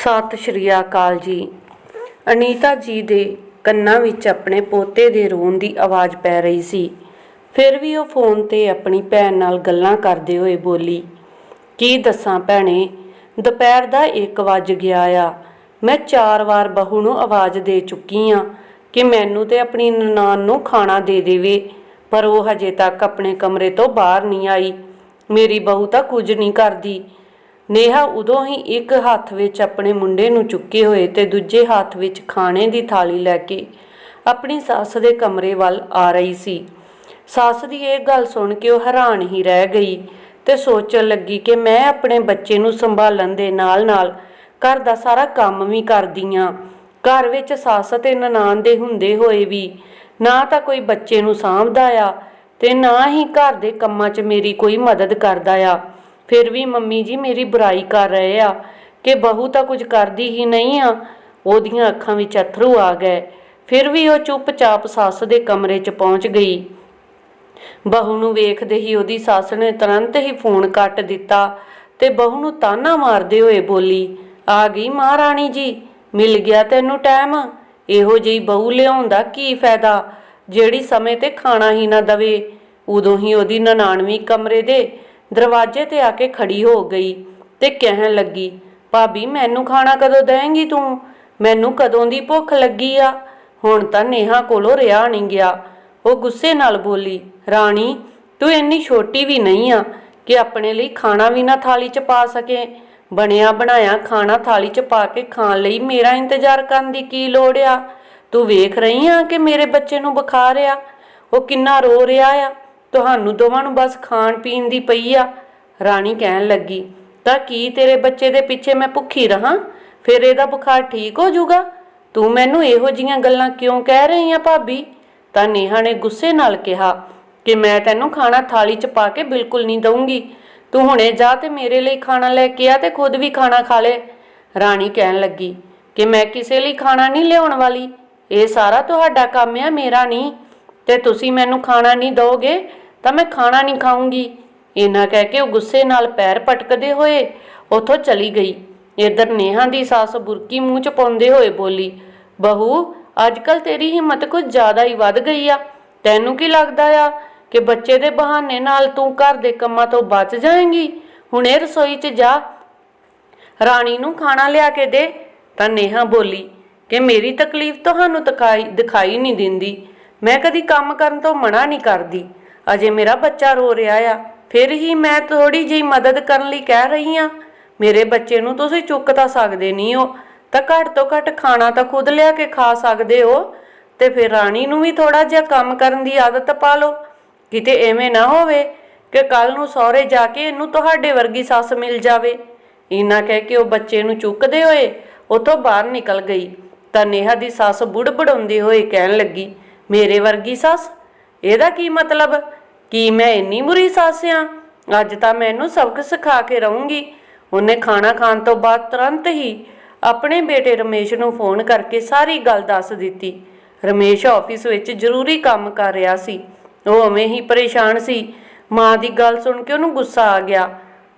ਸਤਿ ਸ਼੍ਰੀ ਅਕਾਲ ਜੀ। ਅਨੀਤਾ ਜੀ ਦੇ ਕੰਨਾਂ ਵਿੱਚ ਆਪਣੇ ਪੋਤੇ ਦੇ ਰੋਣ ਦੀ ਆਵਾਜ਼ ਪੈ ਰਹੀ ਸੀ। ਫਿਰ ਵੀ ਉਹ ਫੋਨ ਤੇ ਆਪਣੀ ਭੈਣ ਨਾਲ ਗੱਲਾਂ ਕਰਦੇ ਹੋਏ ਬੋਲੀ, ਕੀ ਦੱਸਾਂ ਭੈਣੇ, ਦੁਪਹਿਰ ਦਾ 1 ਵੱਜ ਗਿਆ ਆ। ਮੈਂ ਚਾਰ ਵਾਰ ਬਹੂ ਨੂੰ ਆਵਾਜ਼ ਦੇ ਚੁੱਕੀ ਆ ਕਿ ਮੈਨੂੰ ਤੇ ਆਪਣੀ ਨਨਾਣ ਨੂੰ ਖਾਣਾ ਦੇ ਦੇਵੇ, ਪਰ ਉਹ ਹਜੇ ਤੱਕ ਆਪਣੇ ਕਮਰੇ ਤੋਂ ਬਾਹਰ ਨਹੀਂ ਆਈ। ਮੇਰੀ ਬਹੂ ਤਾਂ ਕੁਝ ਨਹੀਂ ਕਰਦੀ। ਨੇਹਾ ਉਦੋਂ ਹੀ ਇੱਕ ਹੱਥ ਵਿੱਚ ਆਪਣੇ ਮੁੰਡੇ ਨੂੰ ਚੁੱਕੇ ਹੋਏ ਤੇ ਦੂਜੇ ਹੱਥ ਵਿੱਚ ਖਾਣੇ ਦੀ ਥਾਲੀ ਲੈ ਕੇ ਆਪਣੀ ਸੱਸ ਦੇ ਕਮਰੇ ਵੱਲ ਆ ਰਹੀ ਸੀ। ਸੱਸ ਦੀ ਇਹ ਗੱਲ ਸੁਣ ਕੇ ਉਹ ਹੈਰਾਨ ਹੀ ਰਹਿ ਗਈ ਤੇ ਸੋਚਣ ਲੱਗੀ ਕਿ ਮੈਂ ਆਪਣੇ ਬੱਚੇ ਨੂੰ ਸੰਭਾਲਣ ਦੇ ਨਾਲ-ਨਾਲ ਘਰ ਦਾ ਸਾਰਾ ਕੰਮ ਵੀ ਕਰਦੀ ਆਂ ਘਰ ਵਿੱਚ ਸੱਸ ਤੇ ਨਨਾਣ ਦੇ ਹੁੰਦੇ ਹੋਏ ਵੀ ਨਾ ਤਾਂ ਕੋਈ ਬੱਚੇ ਨੂੰ ਸਾਂਭਦਾ ਆ ਤੇ ਨਾ ਹੀ ਘਰ ਦੇ ਕੰਮਾਂ 'ਚ ਮੇਰੀ ਕੋਈ ਮਦਦ ਕਰਦਾ ਆ। ਫਿਰ ਵੀ ਮੰਮੀ ਜੀ ਮੇਰੀ ਬੁਰਾਈ ਕਰ ਰਹੇ ਆ ਕਿ ਬਹੂ ਤਾਂ ਕੁਝ ਕਰਦੀ ਹੀ ਨਹੀਂ ਆ, ਉਹਦੀਆਂ ਅੱਖਾਂ ਵਿੱਚ ਅਥਰੂ ਆ ਗਏ। ਫਿਰ ਵੀ ਉਹ ਚੁੱਪਚਾਪ ਸੱਸ ਦੇ ਕਮਰੇ 'ਚ ਪਹੁੰਚ ਗਈ। ਬਹੂ ਨੂੰ ਵੇਖਦੇ ਹੀ ਉਹਦੀ ਸੱਸ ਨੇ ਤੁਰੰਤ ਹੀ ਫੋਨ ਕੱਟ ਦਿੱਤਾ ਤੇ ਬਹੂ ਨੂੰ ਤਾਨਾ ਮਾਰਦੇ ਹੋਏ ਬੋਲੀ, ਆ ਗਈ ਮਹਾਰਾਣੀ ਜੀ, ਮਿਲ ਗਿਆ ਤੈਨੂੰ ਟਾਈਮ? ਇਹੋ ਜਿਹੀ ਬਹੂ ਲਿਆਉਣ ਦਾ ਕੀ ਫਾਇਦਾ? ਜਿਹੜੀ ਸਮੇਂ ਤੇ ਖਾਣਾ ਹੀ ਨਾ ਦਵੇ, ਉਦੋਂ ਹੀ ਉਹਦੀ ਨਨਾਣਵੀਂ ਕਮਰੇ ਦੇ ਦਰਵਾਜ਼ੇ ਤੇ ਆ ਕੇ ਖੜੀ ਹੋ ਗਈ ਤੇ ਕਹਿਣ ਲੱਗੀ, ਭਾਬੀ, ਮੈਨੂੰ ਖਾਣਾ ਕਦੋਂ ਦੇਂਗੀ ਤੂੰ? ਮੈਨੂੰ ਕਦੋਂ ਦੀ ਭੁੱਖ ਲੱਗੀ ਆ? ਹੁਣ ਤਾਂ ਨੇਹਾ ਕੋਲੋਂ ਰਿਹਾ ਨਹੀਂ ਗਿਆ। ਉਹ ਗੁੱਸੇ ਨਾਲ ਬੋਲੀ, ਰਾਣੀ, ਤੂੰ ਇੰਨੀ ਛੋਟੀ ਵੀ ਨਹੀਂ ਆ ਕਿ ਆਪਣੇ ਲਈ ਖਾਣਾ ਵੀ ਨਾ ਥਾਲੀ 'ਚ ਪਾ ਸਕੇ। ਬਣਿਆ ਬਣਾਇਆ ਖਾਣਾ ਥਾਲੀ 'ਚ ਪਾ ਕੇ ਖਾਣ ਲਈ ਮੇਰਾ ਇੰਤਜ਼ਾਰ ਕਰਨ ਦੀ ਕੀ ਲੋੜ ਆ? ਤੂੰ ਵੇਖ ਰਹੀ ਆ ਕਿ ਮੇਰੇ ਬੱਚੇ ਨੂੰ ਬੁਖਾਰ ਆ? ਉਹ ਕਿੰਨਾ ਰੋ ਰਿਹਾ ਆ? ਤੁਹਾਨੂੰ ਦੋਵਾਂ ਨੂੰ ਬਸ ਖਾਣ ਪੀਣ ਦੀ ਪਈ ਆ। ਰਾਣੀ ਕਹਿਣ ਲੱਗੀ, ਤਾਂ ਕੀ ਤੇਰੇ ਬੱਚੇ ਦੇ ਪਿੱਛੇ ਮੈਂ ਭੁੱਖੀ ਰਹਾ? ਫਿਰ ਇਹਦਾ ਬੁਖਾਰ ਠੀਕ ਹੋ ਜਾਊਗਾ? ਤੂੰ ਮੈਨੂੰ ਇਹੋ ਜੀਆਂ ਗੱਲਾਂ ਕਿਉਂ ਕਹਿ ਰਹੀ ਆ ਭਾਬੀ? ਤਾਂ ਨੇਹਾ ਨੇ ਗੁੱਸੇ ਨਾਲ ਕਿਹਾ, ਕਿ ਮੈਂ ਤੈਨੂੰ ਖਾਣਾ ਥਾਲੀ 'ਚ ਪਾ ਕੇ ਬਿਲਕੁਲ ਨਹੀਂ ਦਊਂਗੀ। ਤੂੰ ਹੁਣੇ ਜਾ ਤੇ ਮੇਰੇ ਲਈ ਖਾਣਾ ਲੈ ਕੇ ਆ ਤੇ ਖੁਦ ਵੀ ਖਾਣਾ ਖਾ ਲੈ। ਰਾਣੀ ਕਹਿਣ ਲੱਗੀ, ਕਿ ਮੈਂ ਕਿਸੇ ਲਈ ਖਾਣਾ ਨਹੀਂ ਲਿਆਉਣ ਵਾਲੀ। ਇਹ ਸਾਰਾ ਤੁਹਾਡਾ ਕੰਮ ਆ, ਮੇਰਾ ਨਹੀਂ। ਤੇ ਤੁਸੀਂ ਮੈਨੂੰ ਖਾਣਾ ਨਹੀਂ ਦੋਗੇ ਤਾਂ ਮੈਂ ਖਾਣਾ ਨਹੀਂ ਖਾਊਂਗੀ। ਇਹਨਾਂ ਕਹਿ ਕੇ ਉਹ ਗੁੱਸੇ ਨਾਲ ਪੈਰ ਪਟਕਦੇ ਹੋਏ ਉੱਥੋਂ ਚਲੀ ਗਈ। ਇਧਰ ਨੇਹਾ ਦੀ ਸੱਸ ਬੁਰਕੀ ਮੂੰਹ ਚ ਪਾਉਂਦੇ ਹੋਏ ਬੋਲੀ, ਬਹੂ ਅੱਜਕੱਲ ਤੇਰੀ ਹਿੰਮਤ ਕੁਝ ਜ਼ਿਆਦਾ ਹੀ ਵੱਧ ਗਈ ਆ। ਤੈਨੂੰ ਕੀ ਲੱਗਦਾ ਆ ਕਿ ਬੱਚੇ ਦੇ ਬਹਾਨੇ ਨਾਲ ਤੂੰ ਘਰ ਦੇ ਕੰਮਾਂ ਤੋਂ ਬਚ ਜਾਏਂਗੀ? ਇਹ ਰਸੋਈ 'ਚ ਜਾ। ਰਾਣੀ ਨੂੰ ਖਾਣਾ ਲਿਆ ਕੇ ਦੇ। ਤਾਂ ਨੇਹਾ ਬੋਲੀ, ਕਿ ਮੇਰੀ ਤਕਲੀਫ ਤੁਹਾਨੂੰ ਦਿਖਾਈ ਦਿਖਾਈ ਨਹੀਂ ਦਿੰਦੀ। ਮੈਂ ਕਦੀ ਕੰਮ ਕਰਨ ਤੋਂ ਮਨਾ ਨਹੀਂ ਕਰਦੀ। ਅਜੇ ਮੇਰਾ ਬੱਚਾ ਰੋ ਰਿਹਾ ਆ, ਫਿਰ ਹੀ ਮੈਂ ਥੋੜੀ ਜਿਹੀ ਮਦਦ ਕਰਨ ਲਈ ਕਹਿ ਰਹੀ ਆ ਮੇਰੇ ਬੱਚੇ ਨੂੰ ਤੁਸੀਂ ਚੁੱਕ ਤਾਂ ਸਕਦੇ ਨਹੀਂ ਹੋ, ਤਾਂ ਘੱਟ ਤੋਂ ਘੱਟ ਖਾਣਾ ਤਾਂ ਖੁਦ ਲਿਆ ਕੇ ਖਾ ਸਕਦੇ ਹੋ। ਤੇ ਫਿਰ ਰਾਣੀ ਨੂੰ ਵੀ ਥੋੜਾ ਜਿਹਾ ਕੰਮ ਕਰਨ ਦੀ ਆਦਤ ਪਾ ਲਓ। ਕਿਤੇ ਐਵੇਂ ਨਾ ਹੋਵੇ ਕਿ ਕੱਲ ਨੂੰ ਸਹੁਰੇ ਜਾ ਕੇ ਇਹਨੂੰ ਤੁਹਾਡੇ ਵਰਗੀ ਸੱਸ ਮਿਲ ਜਾਵੇ। ਇਨਾ ਕਹਿ ਕੇ ਉਹ ਬੱਚੇ ਨੂੰ ਚੁੱਕਦੇ ਹੋਏ ਉਥੋਂ ਬਾਹਰ ਨਿਕਲ ਗਈ। ਤਾਂ ਨੇਹਾ ਦੀ ਸੱਸ ਬੁੜਬੜਾਉਂਦੀ ਹੋਏ ਕਹਿਣ ਲੱਗੀ, ਮੇਰੇ ਵਰਗੀ ਸੱਸ, ਇਹਦਾ ਕੀ ਮਤਲਬ? ਕੀ ਮੈਂ ਇੰਨੀ ਬੁਰੀ ਸੱਸ ਆ? ਅੱਜ ਤਾਂ ਮੈਂ ਇਹਨੂੰ ਸਬਕ ਸਿਖਾ ਕੇ ਰਹੂੰਗੀ। ਉਹਨੇ ਖਾਣਾ ਖਾਣ ਤੋਂ ਬਾਅਦ ਤੁਰੰਤ ਹੀ ਆਪਣੇ ਬੇਟੇ ਰਮੇਸ਼ ਨੂੰ ਫੋਨ ਕਰਕੇ ਸਾਰੀ ਗੱਲ ਦੱਸ ਦਿੱਤੀ। ਰਮੇਸ਼ ਆਫਿਸ ਵਿੱਚ ਜ਼ਰੂਰੀ ਕੰਮ ਕਰ ਰਿਹਾ ਸੀ। ਉਹ ਉਵੇਂ ਹੀ ਪਰੇਸ਼ਾਨ ਸੀ। ਮਾਂ ਦੀ ਗੱਲ ਸੁਣ ਕੇ ਉਹਨੂੰ ਗੁੱਸਾ ਆ ਗਿਆ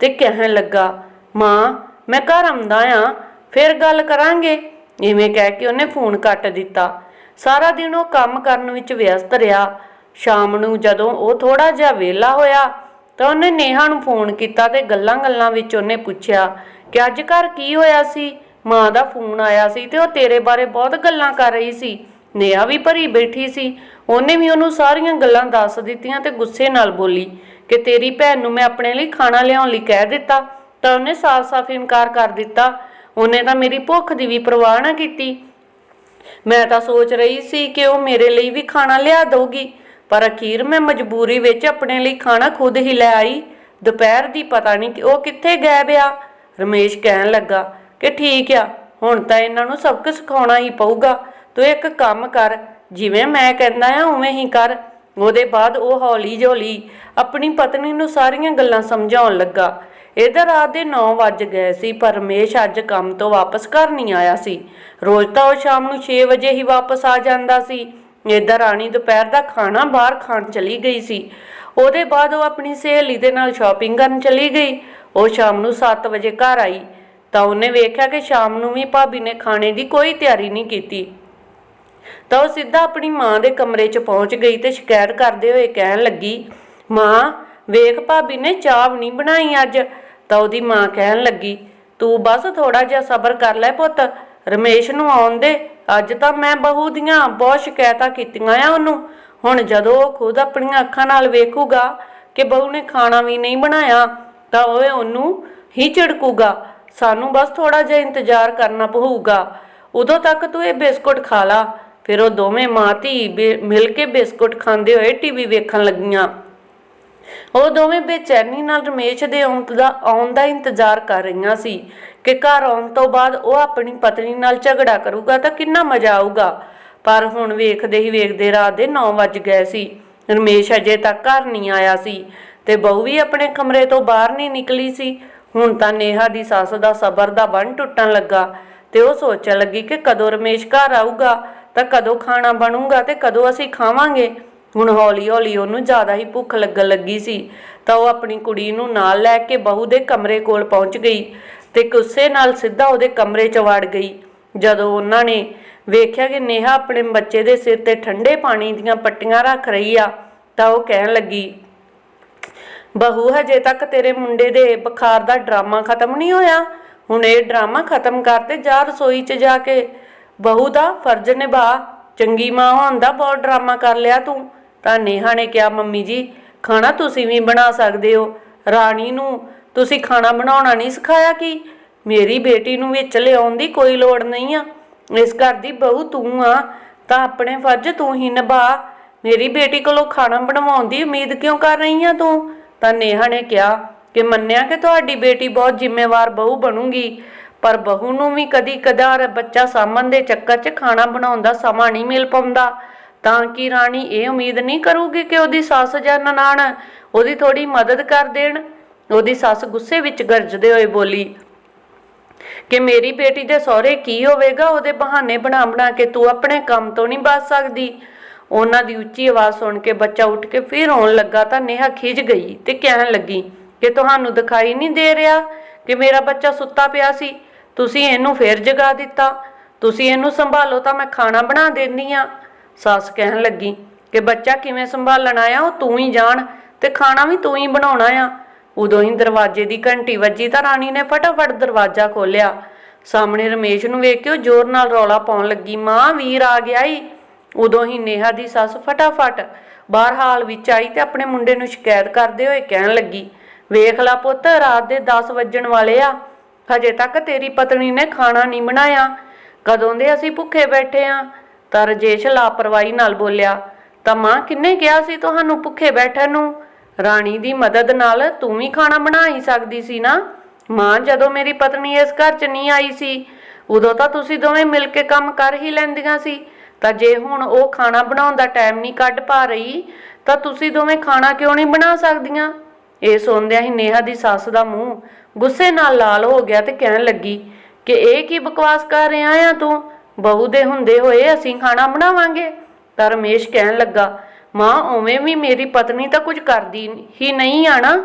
ਤੇ ਕਹਿਣ ਲੱਗਾ, ਮਾਂ, ਮੈਂ ਘਰ ਆਉਂਦਾ ਆ, ਫਿਰ ਗੱਲ ਕਰਾਂਗੇ। ਇਵੇਂ ਕਹਿ ਕੇ ਉਹਨੇ ਫੋਨ ਕੱਟ ਦਿੱਤਾ। ਸਾਰਾ ਦਿਨ ਉਹ ਕੰਮ ਕਰਨ ਵਿੱਚ ਵਿਅਸਤ ਰਿਹਾ। ਸ਼ਾਮ ਨੂੰ ਜਦੋਂ ਉਹ ਥੋੜਾ ਜਿਹਾ ਵਿਹਲਾ ਹੋਇਆ ਤਾਂ ਉਹਨੇ ਨੇਹਾ ਨੂੰ ਫੋਨ ਕੀਤਾ ਤੇ ਗੱਲਾਂ-ਗੱਲਾਂ ਵਿੱਚ ਉਹਨੇ ਪੁੱਛਿਆ ਕਿ ਅੱਜ ਘਰ ਕੀ ਹੋਇਆ ਸੀ? ਮਾਂ ਦਾ ਫੋਨ ਆਇਆ ਸੀ ਤੇ ਉਹ ਤੇਰੇ ਬਾਰੇ ਬਹੁਤ ਗੱਲਾਂ ਕਰ ਰਹੀ ਸੀ। ਨੇਹਾ ਵੀ ਭਰੀ ਬੈਠੀ ਸੀ। ਉਹਨੇ ਵੀ ਉਹਨੂੰ ਸਾਰੀਆਂ ਗੱਲਾਂ ਦੱਸ ਦਿੱਤੀਆਂ ਤੇ ਗੁੱਸੇ ਨਾਲ ਬੋਲੀ ਕਿ ਤੇਰੀ ਭੈਣ ਨੂੰ ਮੈਂ ਆਪਣੇ ਲਈ ਖਾਣਾ ਲਿਆਉਣ ਲਈ ਕਹਿ ਦਿੱਤਾ। ਤਾਂ ਉਹਨੇ ਸਾਫ਼-ਸਾਫ਼ ਇਨਕਾਰ ਕਰ ਦਿੱਤਾ। ਉਹਨੇ ਤਾਂ ਮੇਰੀ ਭੁੱਖ ਦੀ ਵੀ ਪਰਵਾਹ ਨਾ ਕੀਤੀ। ਮੈਂ ਤਾਂ ਸੋਚ ਰਹੀ ਸੀ ਕਿ ਉਹ ਮੇਰੇ ਲਈ ਵੀ ਖਾਣਾ ਲਿਆ ਦਊਗੀ। ਪਰ ਅਖੀਰ ਮੈਂ ਮਜਬੂਰੀ ਵਿੱਚ ਆਪਣੇ ਲਈ ਖਾਣਾ ਖੁਦ ਹੀ ਲੈ ਆਈ। ਦੁਪਹਿਰ ਦੀ ਪਤਾ ਨਹੀਂ ਕਿ ਉਹ ਕਿੱਥੇ ਗਾਇਬ ਆ। ਰਮੇਸ਼ ਕਹਿਣ ਲੱਗਾ ਕਿ ਠੀਕ ਆ, ਹੁਣ ਤਾਂ ਇਹਨਾਂ ਨੂੰ ਸਬਕ ਸਿਖਾਉਣਾ ਹੀ ਪਊਗਾ। ਤੂੰ ਇੱਕ ਕੰਮ ਕਰ, ਜਿਵੇਂ ਮੈਂ ਕਹਿੰਦਾ ਆ, ਉਵੇਂ ਹੀ ਕਰ। ਉਹਦੇ ਬਾਅਦ ਉਹ ਹੌਲੀ ਜੋਲੀ ਆਪਣੀ ਪਤਨੀ ਨੂੰ ਸਾਰੀਆਂ ਗੱਲਾਂ ਸਮਝਾਉਣ ਲੱਗਾ। ਇਧਰ ਰਾਤ ਦੇ 9 ਵੱਜ ਗਏ ਸੀ, ਪਰ ਰਮੇਸ਼ ਅੱਜ ਕੰਮ ਤੋਂ ਵਾਪਸ ਘਰ ਨਹੀਂ ਆਇਆ ਸੀ। ਰੋਜ਼ ਤਾਂ ਉਹ ਸ਼ਾਮ ਨੂੰ 6 ਵਜੇ ਹੀ ਵਾਪਸ ਆ ਜਾਂਦਾ ਸੀ। ਇਧਰ ਰਾਣੀ ਦੁਪਹਿਰ ਦਾ ਖਾਣਾ ਬਾਹਰ ਖਾਣ ਚਲੀ ਗਈ ਸੀ। ਉਹਦੇ ਬਾਅਦ ਉਹ ਆਪਣੀ ਸਹੇਲੀ ਦੇ ਨਾਲ ਸ਼ਾਪਿੰਗ ਕਰਨ ਚਲੀ ਗਈ। ਉਹ ਸ਼ਾਮ ਨੂੰ 7 ਵਜੇ ਘਰ ਆਈ। ਤਾਂ ਉਹਨੇ ਵੇਖਿਆ ਕਿ ਸ਼ਾਮ ਨੂੰ ਵੀ ਭਾਬੀ ਨੇ ਖਾਣੇ ਦੀ ਕੋਈ ਤਿਆਰੀ ਨਹੀਂ ਕੀਤੀ। ਤਾਂ ਉਹ ਸਿੱਧਾ ਆਪਣੀ ਮਾਂ ਦੇ ਕਮਰੇ 'ਚ ਪਹੁੰਚ ਗਈ ਤੇ ਸ਼ਿਕਾਇਤ ਕਰਦੇ ਹੋਏ ਕਹਿਣ ਲੱਗੀ, ਮਾਂ, ਵੇਖ ਭਾਬੀ ਨੇ ਚਾਹ ਵੀ ਨਹੀਂ ਬਣਾਈ ਅੱਜ। ਤਾਂ ਉਹਦੀ ਮਾਂ ਕਹਿਣ ਲੱਗੀ, ਤੂੰ ਬਸ ਥੋੜਾ ਜਿਹਾ ਸਬਰ ਕਰ ਲੈ ਪੁੱਤ, ਰਮੇਸ਼ ਨੂੰ ਆਉਣ ਦੇ। ਅੱਜ ਤਾਂ ਮੈਂ ਬਹੂ ਦੀਆਂ ਬਹੁਤ ਸ਼ਿਕਾਇਤਾਂ ਕੀਤੀਆਂ ਆ ਉਹਨੂੰ। ਹੁਣ ਜਦੋਂ ਉਹ ਖੁਦ ਆਪਣੀਆਂ ਅੱਖਾਂ ਨਾਲ ਵੇਖੂਗਾ ਕਿ ਬਹੂ ਨੇ ਖਾਣਾ ਵੀ ਨਹੀਂ ਬਣਾਇਆ, ਤਾਂ ਉਹ ਉਹਨੂੰ ਹੀ ਝਿੜਕੂਗਾ। ਸਾਨੂੰ ਬਸ ਥੋੜਾ ਜਿਹਾ ਇੰਤਜ਼ਾਰ ਕਰਨਾ ਪਊਗਾ। ਉਦੋਂ ਤੱਕ ਤੂੰ ਇਹ ਬਿਸਕੁਟ ਖਾ ਲਾ। ਫਿਰ ਉਹ ਦੋਵੇਂ ਮਾਂ ਧੀ ਬੇ- ਮਿਲ ਕੇ ਬਿਸਕੁਟ ਖਾਂਦੇ ਹੋਏ ਟੀਵੀ ਵੇਖਣ ਲੱਗੀਆਂ। ਉਹ ਦੋਵੇਂ ਬੇਚੈਨੀ ਨਾਲ ਰਮੇਸ਼ ਦੇ ਆਉਣ ਦਾ ਆਉਣ ਦਾ ਇੰਤਜ਼ਾਰ ਕਰ ਰਹੀਆਂ ਸੀ ਕਿ ਘਰ ਆਉਣ ਤੋਂ ਬਾਅਦ ਉਹ ਆਪਣੀ ਪਤਨੀ ਨਾਲ ਝਗੜਾ ਕਰੂਗਾ ਤਾਂ ਕਿੰਨਾ ਮਜ਼ਾ ਆਊਗਾ। ਪਰ ਹੁਣ ਵੇਖਦੇ ਹੀ ਵੇਖਦੇ ਰਾਤ ਦੇ 9 ਵੱਜ ਗਏ ਸੀ। ਰਮੇਸ਼ ਅਜੇ ਤੱਕ ਘਰ ਨਹੀਂ ਆਇਆ ਸੀ ਤੇ ਬਹੂ ਵੀ ਆਪਣੇ ਕਮਰੇ ਤੋਂ ਬਾਹਰ ਨਹੀਂ ਨਿਕਲੀ ਸੀ। ਹੁਣ ਤਾਂ ਨੇਹਾ ਦੀ ਸੱਸ ਦਾ ਸਬਰ ਦਾ ਬੰਨ ਟੁੱਟਣ ਲੱਗਾ ਤੇ ਉਹ ਸੋਚਣ ਲੱਗੀ ਕਿ ਕਦੋਂ ਰਮੇਸ਼ ਘਰ ਆਊਗਾ ਤਾਂ ਕਦੋਂ ਖਾਣਾ ਬਣੂਗਾ ਤੇ ਕਦੋਂ ਅਸੀਂ ਖਾਵਾਂਗੇ। ਹੁਣ ਹੌਲੀ ਹੌਲੀ ਉਹਨੂੰ ਜ਼ਿਆਦਾ ਹੀ ਭੁੱਖ ਲੱਗਣ ਲੱਗੀ ਸੀ, ਤਾਂ ਉਹ ਆਪਣੀ ਕੁੜੀ ਨੂੰ ਨਾਲ ਲੈ ਕੇ ਬਹੂ ਦੇ ਕਮਰੇ ਕੋਲ ਪਹੁੰਚ ਗਈ ਤੇ ਗੁੱਸੇ ਨਾਲ ਸਿੱਧਾ ਉਹਦੇ ਕਮਰੇ 'ਚ ਵੜ ਗਈ। ਜਦੋਂ ਉਹਨਾਂ ਨੇ ਵੇਖਿਆ ਕਿ ਨੇਹਾ ਆਪਣੇ ਬੱਚੇ ਦੇ ਸਿਰ ਤੇ ਠੰਡੇ ਪਾਣੀ ਦੀਆਂ ਪੱਟੀਆਂ ਰੱਖ ਰਹੀ ਆ, ਤਾਂ ਉਹ ਕਹਿਣ ਲੱਗੀ, ਬਹੂ, ਹਜੇ ਤੱਕ ਤੇਰੇ ਮੁੰਡੇ ਦੇ ਬੁਖਾਰ ਦਾ ਡਰਾਮਾ ਖਤਮ ਨਹੀਂ ਹੋਇਆ? ਹੁਣ ਇਹ ਡਰਾਮਾ ਖਤਮ ਕਰ ਤੇ ਜਾ ਰਸੋਈ 'ਚ ਜਾ ਕੇ। ਬਹੂ ਦਾ ਫਰਜ਼ ਨਿਭਾ, ਚੰਗੀ ਮਾਂ ਹੋਣ ਦਾ ਬਹੁਤ ਡਰਾਮਾ ਕਰ ਲਿਆ ਤੂੰ। ਤਾਂ ਨੇਹਾ ਨੇ ਕਿਹਾ, ਮੰਮੀ ਜੀ, ਖਾਣਾ ਤੁਸੀਂ ਵੀ ਬਣਾ ਸਕਦੇ ਹੋ। ਰਾਣੀ ਨੂੰ ਤੁਸੀਂ ਖਾਣਾ ਬਣਾਉਣਾ ਨਹੀਂ ਸਿਖਾਇਆ ਕਿ? ਮੇਰੀ ਬੇਟੀ ਨੂੰ ਵਿੱਚ ਲਿਆਉਣ ਦੀ ਕੋਈ ਲੋੜ ਨਹੀਂ ਆ। ਇਸ ਘਰ ਦੀ ਬਹੂ ਤੂੰ ਆ, ਤਾਂ ਆਪਣੇ ਫਰਜ਼ ਤੂੰ ਹੀ ਨਿਭਾ। ਮੇਰੀ ਬੇਟੀ ਕੋਲੋਂ ਖਾਣਾ ਬਣਵਾਉਣ ਦੀ ਉਮੀਦ ਕਿਉਂ ਕਰ ਰਹੀ ਆ ਤੂੰ? ਤਾਂ ਨੇਹਾ ਨੇ ਕਿਹਾ, ਕਿ ਮੰਨਿਆ ਕਿ ਤੁਹਾਡੀ ਬੇਟੀ ਬਹੁਤ ਜ਼ਿੰਮੇਵਾਰ ਬਹੂ ਬਣੂਗੀ, ਪਰ ਬਹੂ ਨੂੰ ਵੀ ਕਦੀ ਕਦਾਰ ਬੱਚਾ ਸਾਂਭਣ ਦੇ ਚੱਕਰ 'ਚ ਖਾਣਾ ਬਣਾਉਣ ਦਾ ਸਮਾਂ ਨਹੀਂ ਮਿਲ ਪਾਉਂਦਾ। ਤਾਂ ਕਿ ਰਾਣੀ ਇਹ ਉਮੀਦ ਨਹੀਂ ਕਰੂਗੀ ਕਿ ਉਹਦੀ ਸੱਸ ਜਾਂ ਨਨਾਣ ਉਹਦੀ ਥੋੜੀ ਮਦਦ ਕਰ ਦੇਣ? ਉਹਦੀ ਸੱਸ ਗੁੱਸੇ ਵਿੱਚ ਗਰਜਦੇ ਹੋਏ ਬੋਲੀ, ਕਿ ਮੇਰੀ ਬੇਟੀ ਦੇ ਸਹੁਰੇ ਕੀ ਹੋਵੇਗਾ? ਉਹਦੇ ਬਹਾਨੇ ਬਣਾ ਬਣਾ ਕੇ ਤੂੰ ਆਪਣੇ ਕੰਮ ਤੋਂ ਨਹੀਂ ਬਚ ਸਕਦੀ। ਉਹਨਾਂ ਦੀ ਉੱਚੀ ਆਵਾਜ਼ ਸੁਣ ਕੇ ਬੱਚਾ ਉੱਠ ਕੇ ਫਿਰ ਰੋਣ ਲੱਗਾ ਤਾਂ ਨੇਹਾ ਖਿਜ ਗਈ ਤੇ ਕਹਿਣ ਲੱਗੀ, ਕਿ ਤੁਹਾਨੂੰ ਦਿਖਾਈ ਨਹੀਂ ਦੇ ਰਿਹਾ ਕਿ ਮੇਰਾ ਬੱਚਾ ਸੁੱਤਾ ਪਿਆ ਸੀ? ਤੁਸੀਂ ਇਹਨੂੰ ਫੇਰ ਜਗਾ ਦਿੱਤਾ। ਤੁਸੀਂ ਇਹਨੂੰ ਸੰਭਾਲੋ ਤਾਂ ਮੈਂ ਖਾਣਾ ਬਣਾ ਦਿੰਦੀ ਆ ਸੱਸ ਕਹਿਣ ਲੱਗੀ ਕਿ ਬੱਚਾ ਕਿਵੇਂ ਸੰਭਾਲਣਾ ਆ, ਉਹ ਤੂੰ ਹੀ ਜਾਣ ਤੇ ਖਾਣਾ ਵੀ ਤੂੰ ਹੀ ਬਣਾਉਣਾ ਆ। ਉਦੋਂ ਹੀ ਦਰਵਾਜ਼ੇ ਦੀ ਘੰਟੀ ਵੱਜੀ ਤਾਂ ਰਾਣੀ ਨੇ ਫਟਾਫਟ ਦਰਵਾਜ਼ਾ ਖੋਲ੍ਹਿਆ। ਸਾਹਮਣੇ ਰਮੇਸ਼ ਨੂੰ ਵੇਖ ਕੇ ਉਹ ਜ਼ੋਰ ਨਾਲ ਰੌਲਾ ਪਾਉਣ ਲੱਗੀ, ਮਾਂ, ਵੀਰ ਆ ਗਿਆ ਈ। ਉਦੋਂ ਹੀ ਨੇਹਾ ਦੀ ਸੱਸ ਫਟਾਫਟ ਬਾਹਰ ਹਾਲ ਵਿੱਚ ਆਈ ਤੇ ਆਪਣੇ ਮੁੰਡੇ ਨੂੰ ਸ਼ਿਕਾਇਤ ਕਰਦੇ ਹੋਏ ਕਹਿਣ ਲੱਗੀ, ਵੇਖ ਲਾ ਪੁੱਤ, ਰਾਤ ਦੇ 10 ਵੱਜਣ ਵਾਲੇ ਆ। ਹਜੇ ਤੱਕ ਤੇਰੀ ਪਤਨੀ ਨੇ ਖਾਣਾ ਨਹੀਂ ਬਣਾਇਆ। ਕਦੋਂ ਦੇ ਅਸੀਂ ਭੁੱਖੇ ਬੈਠੇ ਆ? ਤਾਂ ਰਜੇਸ਼ ਲਾਪਰਵਾਹੀ ਨਾਲ ਬੋਲਿਆ, ਤਾਂ ਮਾਂ ਕਿੰਨੇ ਕਿਹਾ ਸੀ ਤੁਹਾਨੂੰ ਭੁੱਖੇ ਬੈਠਣ ਨੂੰ? ਰਾਣੀ ਦੀ ਮਦਦ ਨਾਲ ਤੂੰ ਵੀ ਖਾਣਾ ਬਣਾ ਹੀ ਸਕਦੀ ਸੀ ਨਾ? ਮਾਂ, ਜਦੋਂ ਮੇਰੀ ਪਤਨੀ ਇਸ ਘਰ 'ਚ ਨਹੀਂ ਆਈ ਸੀ, ਉਦੋਂ ਤਾਂ ਤੁਸੀਂ ਦੋਵੇਂ ਮਿਲ ਕੇ ਕੰਮ ਕਰ ਹੀ ਲੈਂਦੀਆਂ ਸੀ। ਤਾਂ ਜੇ ਹੁਣ ਉਹ ਖਾਣਾ ਬਣਾਉਣ ਦਾ ਟਾਈਮ ਨਹੀਂ ਕੱਢ ਪਾ ਰਹੀ, ਤਾਂ ਤੁਸੀਂ ਦੋਵੇਂ ਖਾਣਾ ਕਿਉਂ ਨਹੀਂ ਬਣਾ ਸਕਦੀਆਂ? ਇਹ ਸੁਣਦਿਆਂ ਹੀ ਨੇਹਾ ਦੀ ਸੱਸ ਦਾ ਮੂੰਹ ਗੁੱਸੇ ਨਾਲ ਲਾਲ ਹੋ ਗਿਆ ਤੇ ਕਹਿਣ ਲੱਗੀ, ਕਿ ਇਹ ਕੀ ਬਕਵਾਸ ਕਰ ਰਿਹਾ ਆ ਤੂੰ? ਬਹੂ ਦੇ ਹੁੰਦੇ ਹੋਏ ਅਸੀਂ ਖਾਣਾ ਬਣਾਵਾਂਗੇ। ਤਾਂ ਰਮੇਸ਼ ਕਹਿਣ ਲੱਗਾ, ਮਾਂ, ਉਵੇਂ ਵੀ ਮੇਰੀ ਪਤਨੀ ਤਾਂ ਕੁਝ ਕਰਦੀ ਹੀ ਨਹੀਂ ਆ ਨਾ।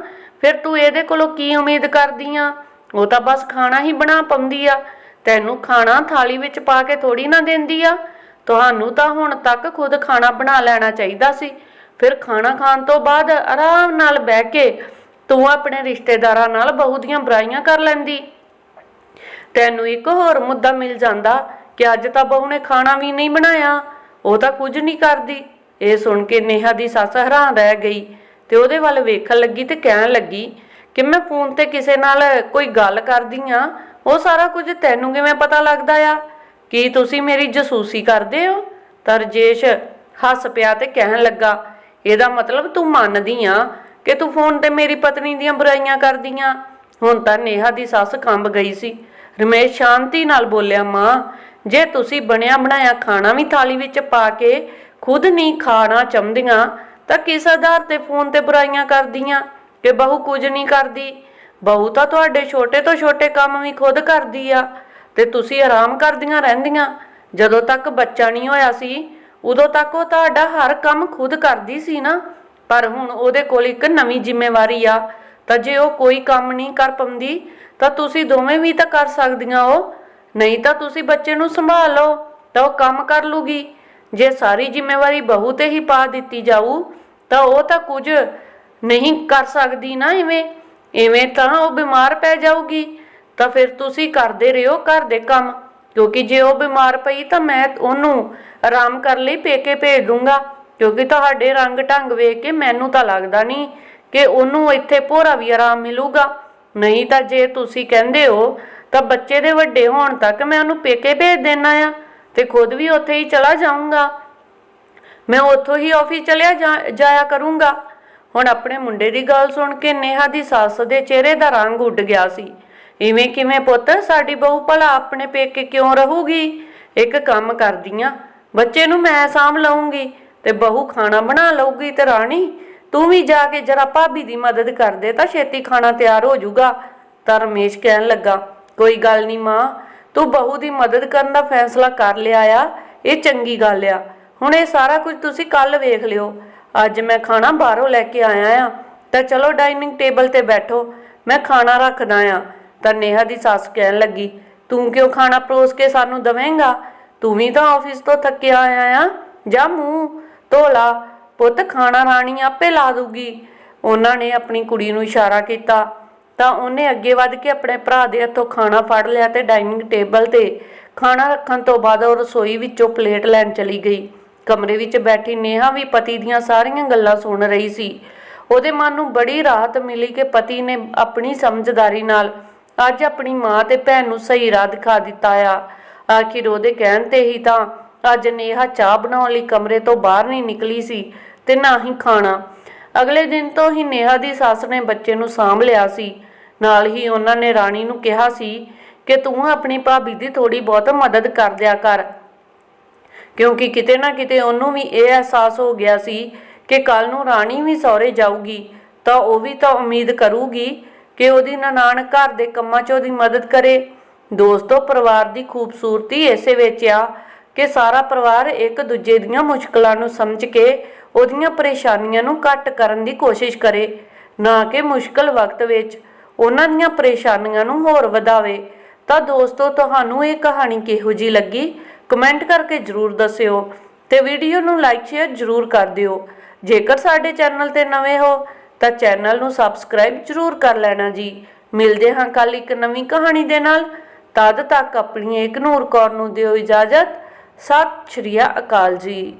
ਫਿਰ ਤੂੰ ਇਹਦੇ ਕੋਲੋਂ ਕੀ ਉਮੀਦ ਕਰਦੀ ਆ? ਉਹ ਤਾਂ ਬਸ ਖਾਣਾ ਹੀ ਬਣਾ ਪਾਉਂਦੀ ਆ। ਤੈਨੂੰ ਖਾਣਾ ਥਾਲੀ ਵਿੱਚ ਪਾ ਕੇ ਥੋੜੀ ਨਾ ਦਿੰਦੀ ਆ। ਤੁਹਾਨੂੰ ਤਾਂ ਹੁਣ ਤੱਕ ਖੁਦ ਖਾਣਾ ਬਣਾ ਲੈਣਾ ਚਾਹੀਦਾ ਸੀ। ਫਿਰ ਖਾਣਾ ਖਾਣ ਤੋਂ ਬਾਅਦ ਆਰਾਮ ਨਾਲ ਬਹਿ ਕੇ ਤੂੰ ਆਪਣੇ ਰਿਸ਼ਤੇਦਾਰਾਂ ਨਾਲ ਬਹੁ ਦੀਆਂ ਬੁਰਾਈਆਂ ਕਰ ਲੈਂਦੀ। ਤੈਨੂੰ ਇੱਕ ਹੋਰ ਮੁੱਦਾ ਮਿਲ ਜਾਂਦਾ। ਕਿ ਅੱਜ ਤਾਂ ਬਹੂ ਨੇ ਖਾਣਾ ਵੀ ਨਹੀਂ ਬਣਾਇਆ, ਉਹ ਤਾਂ ਕੁਝ ਨਹੀਂ ਕਰਦੀ। ਇਹ ਸੁਣ ਕੇ ਨੇਹਾ ਦੀ ਸੱਸ ਹੈਰਾਨ ਰਹਿ ਗਈ ਤੇ ਉਹਦੇ ਵੱਲ ਵੇਖਣ ਲੱਗੀ ਤੇ ਕਹਿਣ ਲੱਗੀ ਕਿ ਮੈਂ ਫੋਨ ਤੇ ਕਿਸੇ ਨਾਲ ਕੋਈ ਗੱਲ ਕਰਦੀ ਆ, ਉਹ ਸਾਰਾ ਕੁਝ ਤੈਨੂੰ ਕਿਵੇਂ ਪਤਾ ਲੱਗਦਾ ਆ? ਕੀ ਤੁਸੀਂ ਮੇਰੀ ਜਸੂਸੀ ਕਰਦੇ ਹੋ? ਤਾਂ ਰਜੇਸ਼ ਹੱਸ ਪਿਆ ਤੇ ਕਹਿਣ ਲੱਗਾ, ਇਹਦਾ ਮਤਲਬ ਤੂੰ ਮੰਨਦੀ ਆ ਕਿ ਤੂੰ ਫੋਨ ਤੇ ਮੇਰੀ ਪਤਨੀ ਦੀਆਂ ਬੁਰਾਈਆਂ ਕਰਦੀਆਂ ਹੁਣ ਤਾਂ ਨੇਹਾ ਦੀ ਸੱਸ ਕੰਬ ਗਈ ਸੀ। ਰਮੇਸ਼ ਸ਼ਾਂਤੀ ਨਾਲ ਬੋਲਿਆ, ਮਾਂ ਜੇ ਤੁਸੀਂ ਬਣਿਆ ਬਣਾਇਆ ਖਾਣਾ ਵੀ ਥਾਲੀ ਵਿੱਚ ਪਾ ਕੇ ਖੁਦ ਨਹੀਂ ਖਾਣਾ ਚਾਹੁੰਦੀਆਂ, ਤਾਂ ਕਿਸ ਆਧਾਰ ਤੇ ਫੋਨ ਤੇ ਬੁਰਾਈਆਂ ਕਰਦੀਆਂ? ਕਿ ਬਹੂ ਕੁਝ ਨਹੀਂ ਕਰਦੀ, ਬਹੂ ਤਾਂ ਤੁਹਾਡੇ ਛੋਟੇ ਤੋਂ ਛੋਟੇ ਕੰਮ ਵੀ ਖੁਦ ਕਰਦੀ ਆ, ਤੇ ਤੁਸੀਂ ਆਰਾਮ ਕਰਦੀਆਂ ਰਹਿੰਦੀਆਂ। ਜਦੋਂ ਤੱਕ ਬੱਚਾ ਨਹੀਂ ਹੋਇਆ ਸੀ, ਉਦੋਂ ਤੱਕ ਉਹ ਤੁਹਾਡਾ ਹਰ ਕੰਮ ਖੁਦ ਕਰਦੀ ਸੀ ਨਾ। ਪਰ ਹੁਣ ਉਹਦੇ ਕੋਲ ਇੱਕ ਨਵੀਂ ਜ਼ਿੰਮੇਵਾਰੀ ਆ, ਤਾਂ ਜੇ ਉਹ ਕੋਈ ਕੰਮ ਨਹੀਂ ਕਰ ਪਾਉਂਦੀ, ਤਾਂ ਤੁਸੀਂ ਦੋਵੇਂ ਵੀ ਤਾਂ ਕਰ ਸਕਦੀਆਂ ਹੋ। ਨਹੀਂ ਤਾਂ ਤੁਸੀਂ ਬੱਚੇ ਨੂੰ ਸੰਭਾਲ ਲਓ, ਤਾਂ ਉਹ ਕੰਮ ਕਰ ਲੂਗੀ। ਜੇ ਸਾਰੀ ਜ਼ਿੰਮੇਵਾਰੀ ਬਹੂ ਤੇ ਹੀ ਪਾ ਦਿੱਤੀ ਜਾਊ, ਤਾਂ ਉਹ ਤਾਂ ਕੁਝ ਨਹੀਂ ਕਰ ਸਕਦੀ ਨਾ ਇਵੇਂ। ਇਵੇਂ ਤਾਂ ਉਹ ਬਿਮਾਰ ਪੈ ਜਾਊਗੀ। ਤਾਂ ਫਿਰ ਤੁਸੀਂ ਕਰਦੇ ਰਹੋ ਘਰ ਦੇ ਕੰਮ, ਕਿਉਂਕਿ ਜੇ ਉਹ ਬਿਮਾਰ ਪਈ ਤਾਂ ਮੈਂ ਉਹਨੂੰ ਆਰਾਮ ਕਰਨ ਲਈ, ਪੇਕੇ ਭੇਜ ਦੂੰਗਾ। ਕਿਉਂਕਿ ਤੁਹਾਡੇ ਰੰਗ ਢੰਗ ਵੇਖ ਕੇ ਮੈਨੂੰ ਤਾਂ ਲੱਗਦਾ ਨਹੀਂ ਕਿ ਉਹਨੂੰ ਇੱਥੇ ਭੋਰਾ ਵੀ ਆਰਾਮ ਮਿਲੂਗਾ। ਨਹੀਂ ਤਾਂ ਜੇ ਤੁਸੀਂ ਕਹਿੰਦੇ ਹੋ ਤਾਂ ਬੱਚੇ ਦੇ ਵੱਡੇ ਹੋਣ ਤੱਕ ਮੈਂ ਉਹਨੂੰ ਪੇਕੇ ਭੇਜ ਦੇਣਾ ਆ ਤੇ ਖੁਦ ਵੀ ਉੱਥੇ ਹੀ ਚਲਾ ਜਾਊਂਗਾ। ਮੈਂ ਉੱਥੋਂ ਹੀ ਆਫਿਸ ਚਲਿਆ ਜਾਇਆ ਕਰੂੰਗਾ। ਹੁਣ ਆਪਣੇ ਮੁੰਡੇ ਦੀ ਗੱਲ ਸੁਣ ਕੇ ਨੇਹਾ ਦੀ ਸੱਸ ਦੇ ਚਿਹਰੇ ਦਾ ਰੰਗ ਉੱਡ ਗਿਆ ਸੀ। ਇਵੇਂ ਕਿਵੇਂ ਪੁੱਤ, ਸਾਡੀ ਬਹੂ ਭਲਾ ਆਪਣੇ ਪੇਕੇ ਕਿਉਂ ਰਹੂਗੀ? ਇੱਕ ਕੰਮ ਕਰਦੀਆਂ, ਬੱਚੇ ਨੂੰ ਮੈਂ ਸਾਂਭ ਲਊਂਗੀ ਤੇ ਬਹੂ ਖਾਣਾ ਬਣਾ ਲਊਗੀ ਤੇ ਰਾਣੀ, ਤੂੰ ਵੀ ਜਾ ਕੇ ਜਰਾ ਭਾਬੀ ਦੀ ਮਦਦ ਕਰ ਦੇ ਤਾਂ ਛੇਤੀ ਖਾਣਾ ਤਿਆਰ ਹੋ ਜਾਊਗਾ ਤਾਂ ਰਮੇਸ਼ ਕਹਿਣ ਲੱਗਾ। ਕੋਈ ਗੱਲ ਨਹੀਂ ਮਾਂ। ਤੂੰ ਬਹੂ ਦੀ ਮਦਦ ਕਰਨ ਦਾ ਫੈਸਲਾ ਕਰ ਲਿਆ ਆ। ਇਹ ਚੰਗੀ ਗੱਲ ਆ। ਹੁਣ ਇਹ ਸਾਰਾ ਕੁਝ ਤੁਸੀਂ ਕੱਲ ਵੇਖ ਲਿਓ। ਅੱਜ ਮੈਂ ਖਾਣਾ ਬਾਹਰੋਂ ਲੈ ਕੇ ਆਇਆ ਆ। ਤਾਂ ਚਲੋ ਡਾਈਨਿੰਗ ਟੇਬਲ ਤੇ ਬੈਠੋ। ਮੈਂ ਖਾਣਾ ਰੱਖਦਾ ਆ। ਤਾਂ ਨੇਹਾ ਦੀ ਸੱਸ ਕਹਿਣ ਲੱਗੀ, ਤੂੰ ਕਿਉਂ ਖਾਣਾ ਪਰੋਸ ਕੇ ਸਾਨੂੰ ਦਵੇਂਗਾ? ਤੂੰ ਵੀ ਤਾਂ ਆਫਿਸ ਤੋਂ ਥੱਕਿਆ ਆਇਆ ਆ। ਜਾ ਮੂੰਹ ਧੋਲਾ। ਪੁੱਤ, ਖਾਣਾ ਰਾਣੀ ਆਪੇ ਲਾ ਦੂਗੀ। ਉਹਨਾਂ ਨੇ ਆਪਣੀ ਕੁੜੀ ਨੂੰ ਇਸ਼ਾਰਾ ਕੀਤਾ। ਤਾਂ ਉਹਨੇ ਅੱਗੇ ਵੱਧ ਕੇ ਆਪਣੇ ਭਰਾ ਦੇ ਹੱਥੋਂ ਖਾਣਾ ਫੜ ਲਿਆ ਤੇ ਡਾਈਨਿੰਗ ਟੇਬਲ ਤੇ ਖਾਣਾ ਰੱਖਣ ਤੋਂ ਬਾਅਦ ਉਹ ਰਸੋਈ ਵਿੱਚੋਂ ਪਲੇਟ ਲੈਣ ਚਲੀ ਗਈ। ਕਮਰੇ ਵਿੱਚ ਬੈਠੀ ਨੇਹਾ ਵੀ ਪਤੀ ਦੀਆਂ ਸਾਰੀਆਂ ਗੱਲਾਂ ਸੁਣ ਰਹੀ ਸੀ। ਉਹਦੇ ਮਨ ਨੂੰ ਬੜੀ ਰਾਹਤ ਮਿਲੀ ਕਿ ਪਤੀ ਨੇ ਆਪਣੀ ਸਮਝਦਾਰੀ ਨਾਲ ਅੱਜ ਆਪਣੀ ਮਾਂ ਤੇ ਭੈਣ ਨੂੰ ਸਹੀ ਰਾਹ ਦਿਖਾ ਦਿੱਤਾ ਆ। ਆਖਿਰ ਉਹਦੇ ਕਹਿਣ ਤੇ ਹੀ ਤਾਂ ਅੱਜ ਨੇਹਾ ਚਾਹ ਬਣਾਉਣ ਲਈ ਕਮਰੇ ਤੋਂ ਬਾਹਰ ਨਹੀਂ ਨਿਕਲੀ ਸੀ ਤੇ ਨਾ ਹੀ ਖਾਣਾ। ਅਗਲੇ ਦਿਨ ਤੋਂ ਹੀ ਨੇਹਾ ਦੀ ਸੱਸ ਨੇ ਬੱਚੇ ਨੂੰ ਸਾਂਭ ਲਿਆ ਸੀ। ਨਾਲ ਹੀ ਉਹਨਾਂ ਨੇ ਰਾਣੀ ਨੂੰ ਕਿਹਾ ਸੀ ਕਿ ਤੂੰ ਆਪਣੀ ਭਾਬੀ ਦੀ ਥੋੜੀ ਬਹੁਤ ਮਦਦ ਕਰ ਦਿਆ ਕਰ। ਕਿਉਂਕਿ ਕਿਤੇ ਨਾ ਕਿਤੇ ਉਹਨੂੰ ਵੀ ਇਹ ਅਹਿਸਾਸ ਹੋ ਗਿਆ ਸੀ ਕਿ ਕੱਲ ਨੂੰ ਰਾਣੀ ਵੀ ਸਹੁਰੇ ਜਾਊਗੀ, ਤਾਂ ਉਹ ਵੀ ਤਾਂ ਉਮੀਦ ਕਰੂਗੀ ਕਿ ਉਹਦੀ ਨਨਾਣ ਘਰ ਦੇ ਕੰਮਾਂ 'ਚ ਉਹਦੀ ਮਦਦ ਕਰੇ। ਦੋਸਤੋ, ਪਰਿਵਾਰ ਦੀ ਖੂਬਸੂਰਤੀ ਇਸੇ ਵਿੱਚ ਆ ਕਿ ਸਾਰਾ ਪਰਿਵਾਰ ਇੱਕ ਦੂਜੇ ਦੀਆਂ ਮੁਸ਼ਕਲਾਂ ਨੂੰ ਸਮਝ ਕੇ ਉਹਦੀਆਂ ਪਰੇਸ਼ਾਨੀਆਂ ਨੂੰ ਘੱਟ ਕਰਨ ਦੀ ਕੋਸ਼ਿਸ਼ ਕਰੇ, ਨਾ ਕਿ ਮੁਸ਼ਕਲ ਵਕਤ ਵਿੱਚ ਉਹਨਾਂ ਦੀਆਂ ਪਰੇਸ਼ਾਨੀਆਂ ਨੂੰ ਹੋਰ ਵਧਾਵੇ। ਤਾਂ ਦੋਸਤੋ, ਤੁਹਾਨੂੰ ਇਹ ਕਹਾਣੀ ਕਿਹੋ ਜੀ ਲੱਗੀ? ਕਮੈਂਟ ਕਰਕੇ ਜਰੂਰ ਦੱਸਿਓ ਤੇ ਵੀਡੀਓ ਨੂੰ ਲਾਈਕ, ਸ਼ੇਅਰ ਜਰੂਰ ਕਰ ਦਿਓ। ਜੇਕਰ ਸਾਡੇ ਚੈਨਲ ਤੇ ਨਵੇਂ ਹੋ, ਤਾਂ ਚੈਨਲ ਨੂੰ ਸਬਸਕ੍ਰਾਈਬ ਜਰੂਰ ਕਰ ਲੈਣਾ ਜੀ। ਮਿਲਦੇ ਹਾਂ ਕੱਲ ਇੱਕ ਨਵੀਂ ਕਹਾਣੀ ਦੇ ਨਾਲ। ਤਦ ਤੱਕ ਆਪਣੀ ਇੱਕ ਨੂਰ ਕੌਰ ਨੂੰ ਦਿਓ ਇਜਾਜ਼ਤ। ਸਤਿ ਸ਼੍ਰੀ ਅਕਾਲ ਜੀ।